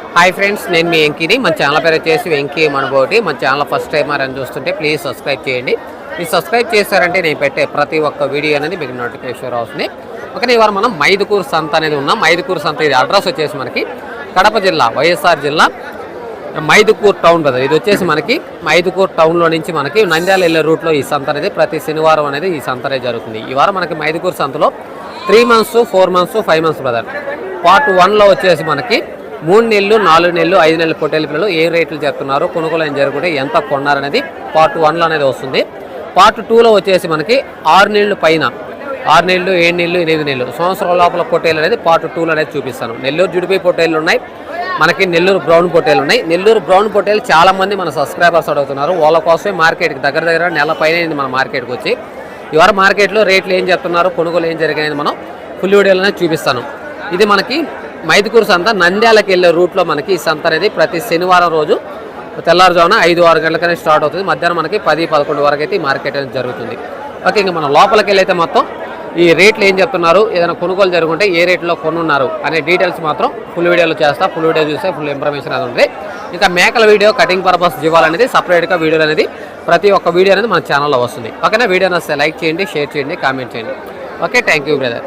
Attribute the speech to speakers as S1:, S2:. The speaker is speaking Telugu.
S1: హాయ్ ఫ్రెండ్స్ నేను మీ వెంకీని. మన ఛానల్ పేరు వచ్చేసి వెంకీ మనబోటి మన ఛానల్ ఫస్ట్ టైం అని చూస్తుంటే ప్లీజ్ సబ్స్క్రైబ్ చేయండి. మీరు సబ్స్క్రైబ్ చేశారంటే నేను పెట్టే ప్రతి ఒక్క వీడియో అనేది మీకు నోటిఫికేషన్ వస్తుంది ఓకే ఇవాళ మనం మైదుకూరు సంత అనేది ఉన్నాం. మైదుకూరు సంత ఇది అడ్రస్ వచ్చేసి మనకి కడప జిల్లా వైఎస్ఆర్ జిల్లా మైదుకూర్ టౌన్ కదా ఇది వచ్చేసి మనకి మైదుకూర్ టౌన్లో నుంచి మనకి నంద్యాల వెళ్ళే రూట్లో ఈ సంత అనేది ప్రతి శనివారం అనేది ఈ సంత అనేది జరుగుతుంది. ఈ వారం మనకి మైదుకూరు సంతలో three months four months five months brother part వన్లో వచ్చేసి మనకి మూడు నెలలు నాలుగు నెలలు ఐదు నెలల పొట్టేల పిల్లలు ఏ రేట్లు చెప్తున్నారు కొనుగోలు ఏం జరుగుతుంటే ఎంత కొన్నారనేది పార్ట్ వన్లో అనేది వస్తుంది. పార్ట్ టూలో వచ్చేసి మనకి ఆరు నెలలు పైన ఆరు నెలలు ఏడు నెలలు ఎనిమిది నెలలు సంవత్సరం లోపల పొట్టేలు అనేది పార్ట్ టూలో అనేది చూపిస్తాను. నెల్లూరు జుడిపి పొట్టేలు ఉన్నాయి మనకి నెల్లూరు బ్రౌన్ పొట్టేలు ఉన్నాయి. నెల్లూరు బ్రౌన్ పొట్టేలు చాలామంది మన సబ్స్క్రైబర్స్ అడుగుతున్నారు. వాళ్ళ కోసమే మార్కెట్కి దగ్గర దగ్గర నెల పైన మన మార్కెట్కి వచ్చి. ఇవాళ మార్కెట్లో రేట్లు ఏం చెప్తున్నారు కొనుగోలు ఏం జరిగాయని మనం ఫుల్ వీడియోలోనే చూపిస్తాను. ఇది మనకి మైదుకూరు సంత నంద్యాలకు వెళ్ళే రూట్లో మనకి ఈ సంత అనేది ప్రతి శనివారం రోజు తెల్లారుజామున ఐదు ఆరు గంటలకనే స్టార్ట్ అవుతుంది. మధ్యాహ్నం మనకి పది పదకొండు వరకు అయితే ఈ మార్కెట్ అనేది జరుగుతుంది. ఓకే ఇంకా మనం లోపలికి వెళ్ళైతే మొత్తం ఈ రేట్లు ఏం చెప్తున్నారు? ఏదైనా కొనుగోలు జరుగుంటే ఏ రేట్లో కొనున్నారు అనే డీటెయిల్స్ మాత్రం ఫుల్ వీడియోలో చేస్తా. ఫుల్ వీడియో చూస్తే ఫుల్ ఇన్ఫర్మేషన్ అది ఉంది. ఇంకా మేకల వీడియో కటింగ్ పర్పస్ జీవాలనేది సపరేట్గా వీడియోలు అనేది ప్రతి ఒక్క వీడియో అనేది మన ఛానల్లో వస్తుంది. ఓకేనా? వీడియో నచ్చితే లైక్ చేయండి షేర్ చేయండి కామెంట్ చేయండి. Okay thank you brother.